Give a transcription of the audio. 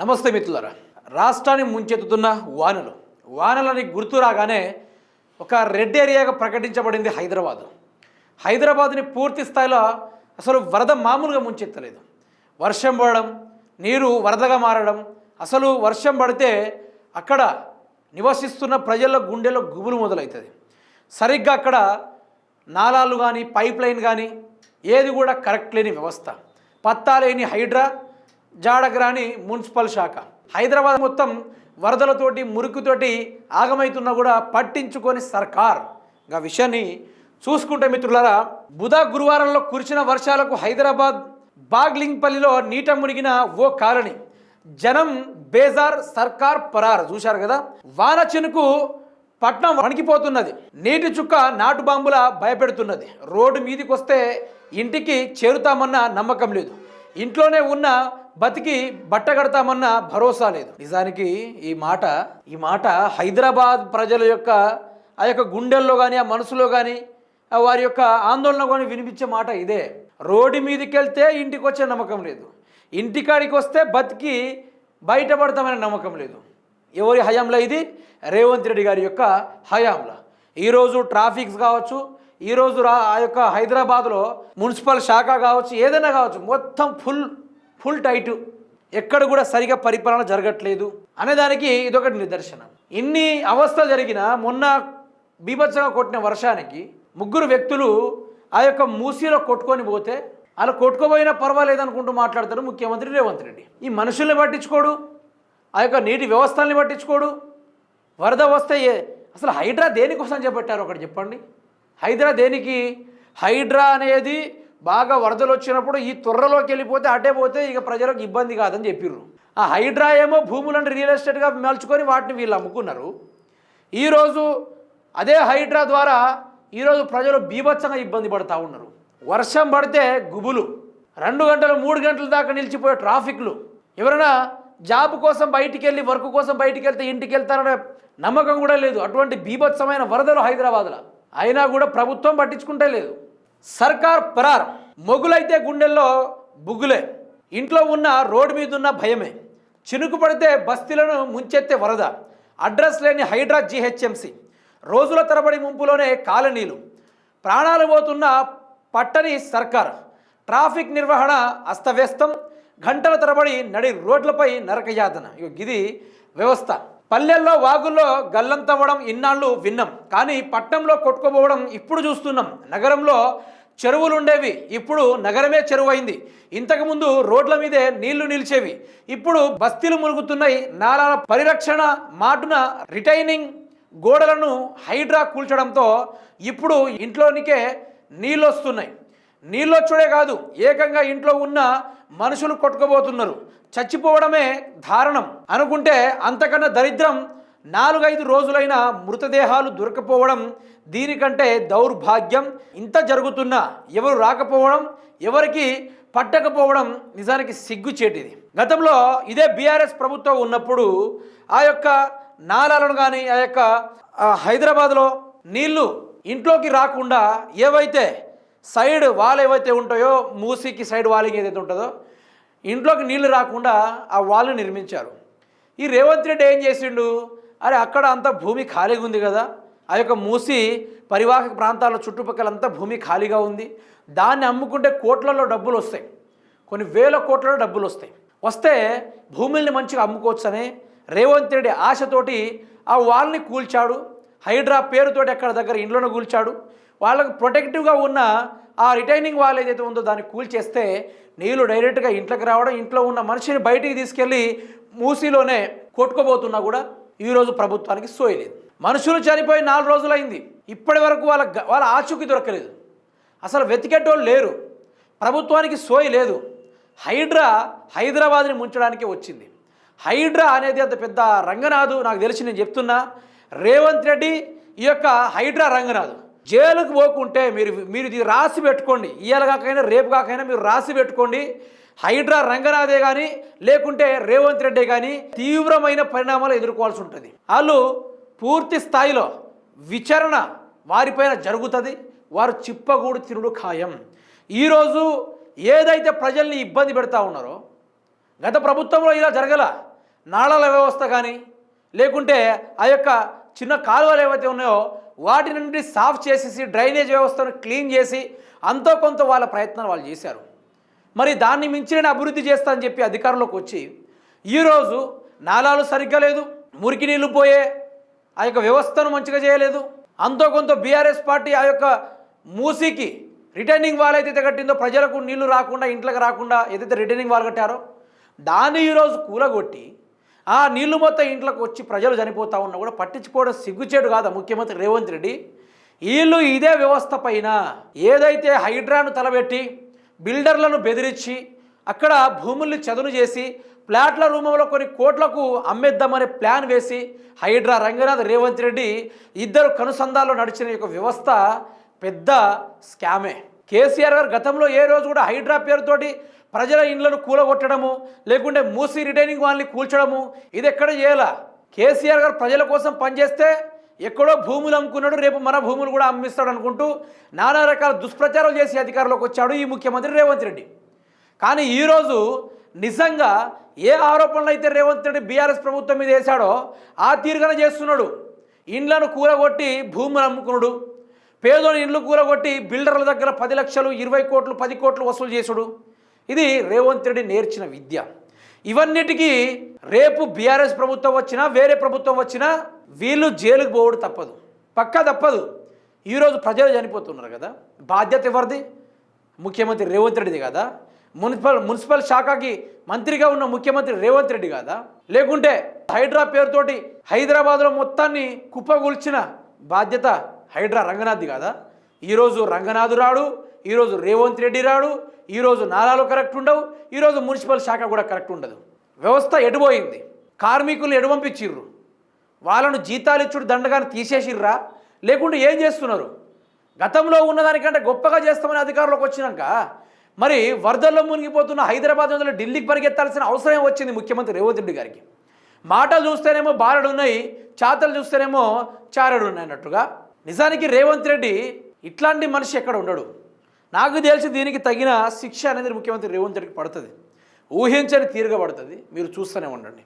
నమస్తే మిత్రులారా. రాష్ట్రాన్ని ముంచెత్తుతున్న వానలు. వానలని గుర్తు రాగానే ఒక రెడ్ ఏరియాగా ప్రకటించబడింది హైదరాబాద్. హైదరాబాద్ని పూర్తి స్థాయిలో అసలు వరద మామూలుగా ముంచెత్తలేదు. వర్షం పడడం నీరు వరదగా మారడం అసలు వర్షం పడితే అక్కడ నివసిస్తున్న ప్రజల గుండెలో గుబులు మొదలవుతుంది సరిగ్గా అక్కడ నాలాలు కానీ పైప్ లైన్ కానీ ఏది కూడా కరెక్ట్ లేని వ్యవస్థ. పత్తా లేని హైడ్రా జాడగ్రాని మున్సిపల్ శాఖ. హైదరాబాద్ మొత్తం వరదలతోటి మురికితోటి ఆగమైతున్నా కూడా పట్టించుకొని సర్కార్. ఆ విషయాన్ని చూసుకుంటే మిత్రులారా బుధ గురువారంలో కురిసిన వర్షాలకు హైదరాబాద్ బాగ్లింగ్పల్లిలో నీట మునిగిన ఓ కాలనీ. జనం బేజార్ సర్కార్ పరార్. చూశారు కదా? వాన చినుకు పట్నం వణికిపోతున్నది. నీటి చుక్క నాటు బాంబుల భయపెడుతున్నది. రోడ్డు మీదికి వస్తే ఇంటికి చేరుతామన్న నమ్మకం లేదు. ఇంట్లోనే ఉన్న బతికి బట్ట కడతామన్న భరోసా లేదు. నిజానికి ఈ మాట ఈ మాట హైదరాబాద్ ప్రజల యొక్క ఆ యొక్క గుండెల్లో కానీ ఆ మనసులో కానీ ఆ వారి యొక్క ఆందోళన కానీ వినిపించే మాట ఇదే. రోడ్డు మీదకి వెళ్తే ఇంటికి వచ్చే నమ్మకం లేదు. ఇంటికాడికి వస్తే బతికి బయటపడతామనే నమ్మకం లేదు. ఎవరి హయాంలో ఇది? రేవంత్ రెడ్డి గారి యొక్క హయాంలో. ఈరోజు ట్రాఫిక్స్ కావచ్చు ఈరోజు రా ఆ యొక్క హైదరాబాద్లో మున్సిపల్ శాఖ కావచ్చు ఏదైనా కావచ్చు మొత్తం ఫుల్ ఫుల్ టైటు ఎక్కడ కూడా సరిగా పరిపాలన జరగట్లేదు అనేదానికి ఇదొకటి నిదర్శనం. ఇన్ని అవస్థలు జరిగిన మొన్న బీభత్సంగా కొట్టిన వర్షానికి ముగ్గురు వ్యక్తులు ఆ యొక్క మూసీలో కొట్టుకొని పోతే అలా కొట్టుకోపోయినా పర్వాలేదు అనుకుంటూ మాట్లాడతారు ముఖ్యమంత్రి రేవంత్ రెడ్డి. ఈ మనుషుల్ని పట్టించుకోడు ఆ యొక్క నీటి వ్యవస్థల్ని పట్టించుకోడు. వరద వస్తే ఏ- అసలు హైడ్రా దేనికోసం చేపట్టారు ఒకటి చెప్పండి? హైడ్రా దేనికి? హైడ్రా అనేది బాగా వరదలు వచ్చినప్పుడు ఈ త్వరలోకి వెళ్ళిపోతే అటే పోతే ఇక ప్రజలకు ఇబ్బంది కాదని చెప్పిర్రు. ఆ హైడ్రా ఏమో భూములను రియల్ ఎస్టేట్గా మలుచుకొని వాటిని వీళ్ళు అమ్ముకున్నారు. ఈరోజు అదే హైడ్రా ద్వారా ఈరోజు ప్రజలు బీభత్సంగా ఇబ్బంది పడుతూ ఉన్నారు. వర్షం పడితే గుబులు. రెండు గంటలు మూడు గంటల దాకా నిలిచిపోయే ట్రాఫిక్లు. ఎవరైనా జాబ్ కోసం బయటికి వెళ్ళి వర్క్ కోసం బయటికి వెళ్తే ఇంటికి వెళ్తారనే నమ్మకం కూడా లేదు. అటువంటి బీభత్సమైన వరదలు హైదరాబాద్లో. అయినా కూడా ప్రభుత్వం పట్టించుకుంటే లేదు. సర్కార్ పరార్. మొగులైతే గుండెల్లో బుగ్గులే. ఇంట్లో ఉన్న రోడ్డు మీద ఉన్న భయమే. చినుకు పడితే బస్తీలను ముంచెత్తే వరద. అడ్రస్ లేని హైడ్రా జీహెచ్ఎంసి. రోజుల తరబడి ముంపులోనే కాలనీలు. ప్రాణాలు పోతున్న పట్టని సర్కార్. ట్రాఫిక్ నిర్వహణ అస్తవ్యస్తం. గంటల తరబడి నడి రోడ్లపై నరకయాతన. ఇది వ్యవస్థ. పల్లెల్లో వాగుల్లో గల్లంతవ్వడం ఇన్నాళ్ళు విన్నాం. కానీ పట్టణంలో కొట్టుకుపోవడం ఇప్పుడు చూస్తున్నాం. నగరంలో చెరువులుండేవి. ఇప్పుడు నగరమే చెరువైంది. ఇంతకుముందు రోడ్ల మీదే నీళ్ళు నిలిచేవి. ఇప్పుడు బస్తీలు మురుగుతున్నాయి. నాలాల పరిరక్షణ మాటున రిటైనింగ్ గోడలను హైడ్రా కూల్చడంతో ఇప్పుడు ఇంట్లోనికే నీళ్ళు వస్తున్నాయి నీళ్ళు వచ్చుడే కాదు ఏకంగా ఇంట్లో ఉన్న మనుషులు కొట్టుకుపోతున్నారు. చచ్చిపోవడమే దారుణం అనుకుంటే అంతకన్నా దరిద్రం నాలుగైదు రోజులైన మృతదేహాలు దొరకపోవడం దీనికంటే దౌర్భాగ్యం. ఇంత జరుగుతున్నా ఎవరు రాకపోవడం ఎవరికి పట్టకపోవడం నిజానికి సిగ్గుచేటిది గతంలో ఇదే బీఆర్ఎస్ ప్రభుత్వం ఉన్నప్పుడు ఆ యొక్క నాలాలను కానీ ఆ యొక్క హైదరాబాద్లో నీళ్ళు ఇంట్లోకి రాకుండా ఏవైతే సైడ్ వాల్ ఏవైతే ఉంటాయో మూసీకి సైడ్ వాలింగ్ ఏదైతే ఉంటుందో ఇంట్లోకి నీళ్ళు రాకుండా ఆ వాల్ని నిర్మించారు. ఈ రేవంత్ రెడ్డి ఏం చేసిండు? అరే అక్కడ అంతా భూమి ఖాళీగా ఉంది కదా. ఆ యొక్క మూసి పరివాహక ప్రాంతాల చుట్టుపక్కల అంతా భూమి ఖాళీగా ఉంది. దాన్ని అమ్ముకుంటే కోట్లలో డబ్బులు వస్తాయి. కొన్ని వేల కోట్లలో డబ్బులు వస్తాయి. వస్తే భూముల్ని మంచిగా అమ్ముకోవచ్చని రేవంత్ రెడ్డి ఆశతోటి ఆ వాల్ని కూల్చాడు. హైడ్రా పేరుతోటి అక్కడ దగ్గర ఇంట్లోనే కూల్చాడు. వాళ్ళకు ప్రొటెక్టివ్గా ఉన్న ఆ రిటైనింగ్ వాల్ ఏదైతే ఉందో దాన్ని కూల్చేస్తే నీళ్ళు డైరెక్ట్గా ఇంట్లోకి రావడం ఇంట్లో ఉన్న మనిషిని బయటికి తీసుకెళ్ళి మూసీలోనే కొట్టుకోబోతున్నా కూడా ఈరోజు ప్రభుత్వానికి సోయలేదు మనుషులు చనిపోయి నాలుగు రోజులైంది. ఇప్పటి వరకు వాళ్ళ వాళ్ళ ఆచూకీ దొరకలేదు. అసలు వెతికేటోళ్ళు లేరు. ప్రభుత్వానికి సోయి లేదు. హైడ్రా హైదరాబాద్ని ముంచడానికి వచ్చింది. హైడ్రా అనేది అంత పెద్ద రంగనాథు నాకు తెలిసి నేను చెప్తున్నా. రేవంత్ రెడ్డి ఈ యొక్క హైడ్రా రంగనాథు. జైలుకు పోకుంటే మీరు మీరు ఇది రాసి పెట్టుకోండి. ఇవాళ కాకైనా రేపు కాకైనా మీరు రాసి పెట్టుకోండి. హైడ్రా రంగనాథే కానీ లేకుంటే రేవంత్ రెడ్డి కానీ తీవ్రమైన పరిణామాలు ఎదుర్కోవాల్సి ఉంటుంది. వాళ్ళు పూర్తి స్థాయిలో విచారణ వారిపైన జరుగుతుంది. వారు చిప్పగూడు తిరుడు ఖాయం. ఈరోజు ఏదైతే ప్రజల్ని ఇబ్బంది పెడతా ఉన్నారో గత ప్రభుత్వంలో ఇలా జరగల నాళాల వ్యవస్థ కానీ లేకుంటే ఆ యొక్క చిన్న కాలువలు ఏవైతే ఉన్నాయో వాటి నుండి సాఫ్ చేసేసి డ్రైనేజ్ వ్యవస్థను క్లీన్ చేసి అంతో కొంత వాళ్ళ ప్రయత్నాలు వాళ్ళు చేశారు. మరి దాన్ని మించి నేను అభివృద్ధి చేస్తా అని చెప్పి అధికారంలోకి వచ్చి ఈరోజు నాలాలు సరిగ్గా లేదు మురికి నీళ్ళు పోయే ఆ యొక్క వ్యవస్థను మంచిగా చేయలేదు. అంతో కొంత బీఆర్ఎస్ పార్టీ ఆ యొక్క మూసీకి రిటర్నింగ్ వాల్ అయితే కట్టిందో ప్రజలకు నీళ్ళు రాకుండా ఇంట్లోకి రాకుండా ఏదైతే రిటర్నింగ్ వాల్ కట్టారో దాన్ని ఈరోజు కూలగొట్టి ఆ నీళ్ళు మొత్తం ఇంట్లోకి వచ్చి ప్రజలు చనిపోతూ ఉన్నా కూడా పట్టించుకోవడం సిగ్గుచేడు కాదా ముఖ్యమంత్రి రేవంత్ రెడ్డి? వీళ్ళు ఇదే వ్యవస్థ పైన ఏదైతే హైడ్రాను తలబెట్టి బిల్డర్లను బెదిరించి అక్కడ భూముల్ని చదును చేసి ప్లాట్ల రూపంలో కొన్ని కోట్లకు అమ్మేద్దామనే ప్లాన్ వేసి హైడ్రా రంగనాథ్ రేవంత్ రెడ్డి ఇద్దరు కనుసంధాల్లో నడిచిన యొక్క వ్యవస్థ పెద్ద స్కామే. కేసీఆర్ గారు గతంలో ఏ రోజు కూడా హైడ్రా పేరుతోటి ప్రజల ఇండ్లను కూలగొట్టడము లేకుంటే మూసి రిటైనింగ్ వాళ్ళని కూల్చడము ఇది ఎక్కడ చేయాలా? కేసీఆర్ గారు ప్రజల కోసం పనిచేస్తే ఎక్కడో భూములు అమ్ముకున్నాడు రేపు మన భూములు కూడా అమ్మిస్తాడు అనుకుంటూ నానా రకాల దుష్ప్రచారం చేసి అధికారంలోకి వచ్చాడు ఈ ముఖ్యమంత్రి రేవంత్ రెడ్డి. కానీ ఈరోజు నిజంగా ఏ ఆరోపణలు అయితే రేవంత్ రెడ్డి బీఆర్ఎస్ ప్రభుత్వం మీద వేశాడో ఆ తీరుగానే చేస్తున్నాడు. ఇండ్లను కూలగొట్టి భూములు అమ్ముకున్నాడు. పేదోని ఇండ్లు కూరగొట్టి బిల్డర్ల దగ్గర పది లక్షలు ఇరవై కోట్లు పది కోట్లు వసూలు చేసుడు. ఇది రేవంత్ రెడ్డి నేర్చిన విద్య. ఇవన్నిటికీ రేపు బీఆర్ఎస్ ప్రభుత్వం వచ్చినా వేరే ప్రభుత్వం వచ్చినా వీళ్ళు జైలుకు పోవడం తప్పదు. పక్కా తప్పదు. ఈరోజు ప్రజలు చనిపోతున్నారు కదా. బాధ్యత ఎవరిది? ముఖ్యమంత్రి రేవంత్ రెడ్డిది కదా? మున్సిపల్ మున్సిపల్ శాఖకి మంత్రిగా ఉన్న ముఖ్యమంత్రి రేవంత్ రెడ్డి కాదా? లేకుంటే హైడ్రా పేరుతోటి హైదరాబాద్లో మొత్తాన్ని కుప్పగొల్చిన బాధ్యత హైడ్రా రంగనాథ్ది కాదా? ఈరోజు రంగనాథ్ రాడు ఈరోజు రేవంత్ రెడ్డి రాడు ఈరోజు నాలాలు కరెక్ట్ ఉండవు ఈరోజు మున్సిపల్ శాఖ కూడా కరెక్ట్ ఉండదు. వ్యవస్థ ఎడిపోయింది కార్మికులు ఎటు పంపించిర్రు? వాళ్ళను జీతాలు ఇచ్చుడు దండగానే తీసేసిర్రా? లేకుంటే ఏం చేస్తున్నారు? గతంలో ఉన్నదానికంటే గొప్పగా చేస్తామని అధికారంలోకి వచ్చినాక మరి వరదల్లో మునిగిపోతున్న హైదరాబాద్ నుండి ఢిల్లీకి పరిగెత్తాల్సిన అవసరం వచ్చింది ముఖ్యమంత్రి రేవంత్ రెడ్డి గారికి. మాటలు చూస్తేనేమో బారడు ఉన్నాయి చాతలు చూస్తేనేమో చారడు ఉన్నాయి అన్నట్టుగా నిజానికి రేవంత్ రెడ్డి ఇట్లాంటి మనిషి ఎక్కడ ఉండడు? నాకు తెలిసి దీనికి తగిన శిక్ష అనేది ముఖ్యమంత్రి రేవంత్ రెడ్డికి పడుతుంది. ఊహించని తీరుగా పడుతుంది. మీరు చూస్తూనే ఉండండి.